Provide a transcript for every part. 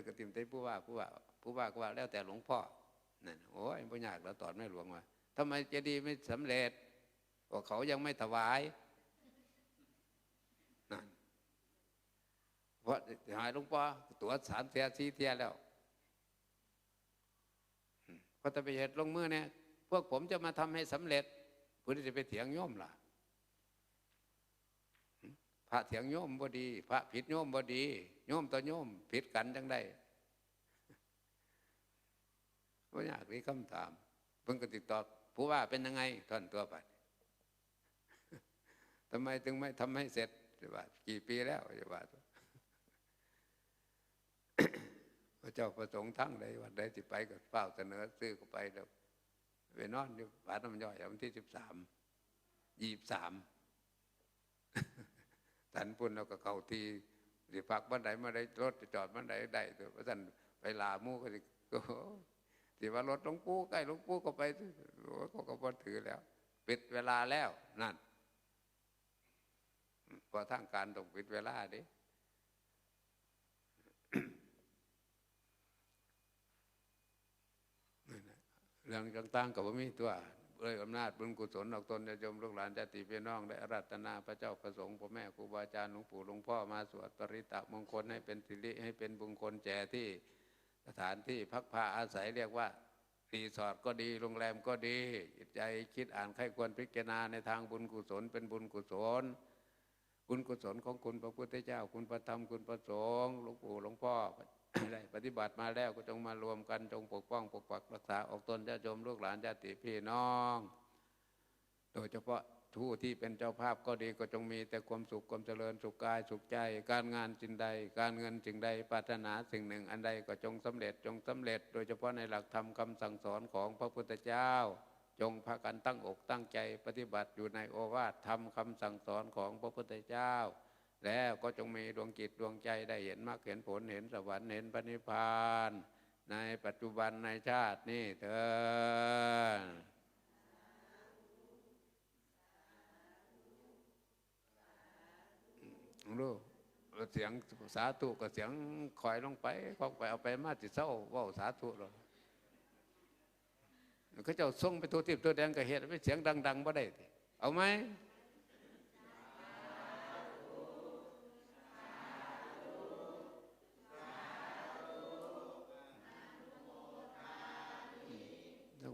ดกระติมเต้ผู้ว่าผู้ว่าผู้ว่าก็ว่าแล้วแต่หลวงพ่อนั่นโอ้ยไม่ยากแล้วตอนแม่หลวงว่าทำไมเจดีย์ไม่สำเร็จว่าเขายังไม่ถวายนั่นเพราะหายหลวงพ่อตัวสามเทียสี่เทียแล้วอืมพอจะไปเหตุลงมือเนี่ยพวกผมจะมาทำให้สำเร็จเพื่อที่จะไปเถียงโยมล่ะ ระเถียงโยมบ่ดี พระผิดโยมบ่ดี โยมต่อโยมผิดกันจังได้ก็อยากรีคำถาม เพิ่งก็ติดตอบผู้ว่าเป็นยังไงท่านตัวไปทำไมถึงไม่ทำให้เสร็จจะว่ากี่ปีแล้วจะว่าพระเจ้าประสงค์ทั้งใดวันใดที่ไปก็เฝ้าเสนอซื้อก็ไปแล้วไปนอนอยู่วัดน้ำย่อยวันที่สิบสามยี่สิบสาม ท่านพุ่นเราก็เข้าทีสิพักบ้านไหนมาได้รถจะจอดบ้านไหนได้ตัวท่านไปลามู่ก็สิก็ที่ว่ารถหลวงปู่ใกล้หลวงปู่ก็ไปโอ้เขาก็พอถือแล้ว ปิดเวลาแล้วนั่นพอทางการต้องปิดเวลาดิเรื่องต่างๆกับว่ามีตัว เลยอำนาจบุญกุศลออกตนจะยมลูกหลานญาติพี่น้องได้รัตนาพระเจ้าประสงค์พ่อแม่ครูบาอาจารย์หลวงปู่หลวงพ่อมาสวดปริตะมงคลให้เป็นสิริให้เป็นบุญคลแจที่สถานที่พักผ้าอาศัยเรียกว่ารีสอร์ทก็ดีโรงแรมก็ดีจิตใจคิดอ่านใครควรพิจารณาในทางบุญกุศลเป็นบุญกุศลบุญกุศลของคุณพระพุทธเจ้า คุณพระธรรมคุณพระสงฆ์หลวงปู่หลวงพ่อ ได้ปฏิบัติมาแล้วก็จงมารวมกันจงปกป้องปกปักรักษาออกตนญาติโยมลูกหลานญาติพี่น้อง โดยเฉพาะผู้ที่เป็นเจ้าภาพก็ดีก็จงมีแต่ความสุขความเจริญสุขกายสุขใจ การงานสิ่งใด การเงินสิ่งใดปรารถนาสิ่งหนึ่ง อันใดก็จงสำเร็จจงสำเร็จ โดยเฉพาะในหลักธรรมคำสั่งสอนของพระพุทธเจ้า จงพากันตั้งอกตั้งใจ ปฏิบัติอยู่ในโอวาทธรรมคำสั่งสอนของพระพุทธเจ้า แล้วก็จงมีดวงจิตดวงใจได้เห็นมรรคเห็นผลเห็นสวรรค์เห็นปณิพาน ในปัจจุบันในชาตินี้เถิดรู้เสียงสาธุกับเสียงคอยลงไปคอยไปเอาไปมาจิตเศร้าว่าสาธุหรอกเขาเจ้าส่งไปตัวทิพย์ตัวแดงกับเหตุไปเสียงดังๆบ่ได้ เอาไหม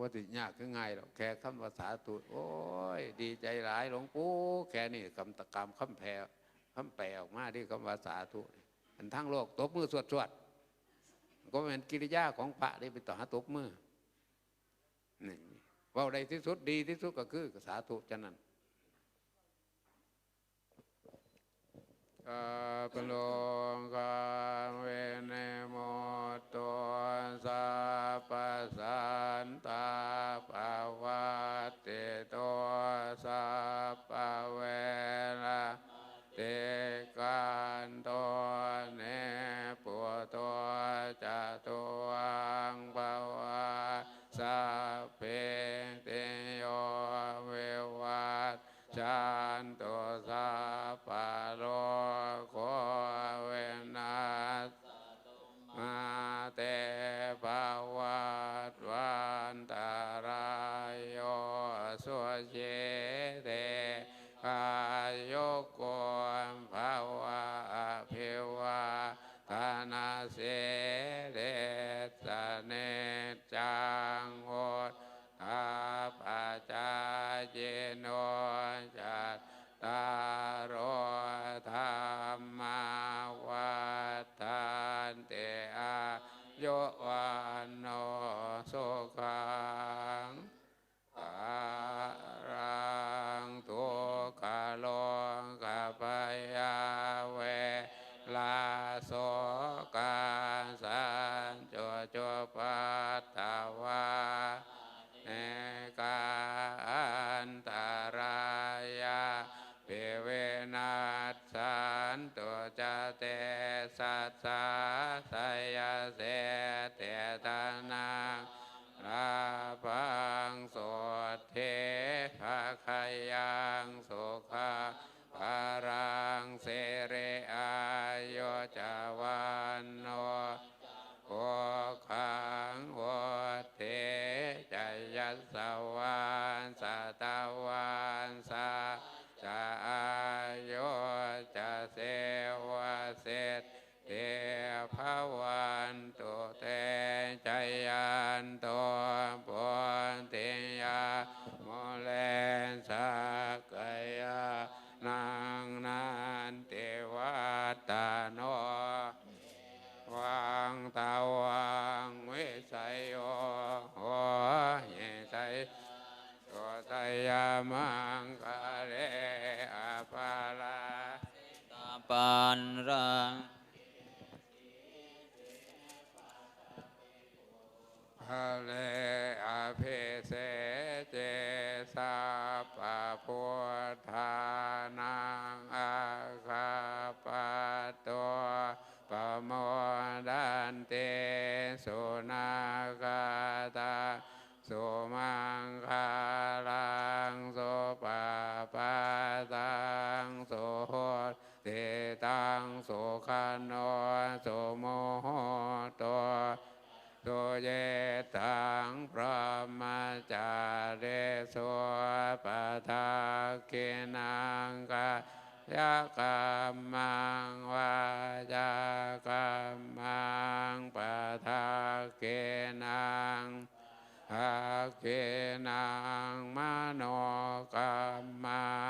ว่าติยากก็ง่ายหรอกแค่คำภาษาตูดโอ้ย ดีใจหลายหลวงปู่แค่นี้คำตะกรรมคำแผ่คำแปลออกมาที่คำภาษาตูอันทั้งโลกตบมือสวดสวดก็เป็นกิริยาของพระที่ไปต่อหาตบมือนี่เว่าใดที่สุดดีที่สุดก็คือสาธุฉะนั้นกาปโลกาเวเนโมตัวสัพพสันตา สาสยเสเตตานารา วา ตุเยตังพระมาจาเรสวปทาเกนังกายกรรมังวาจากรรมังปทาเกนังอาเกนังมโนกรรมัง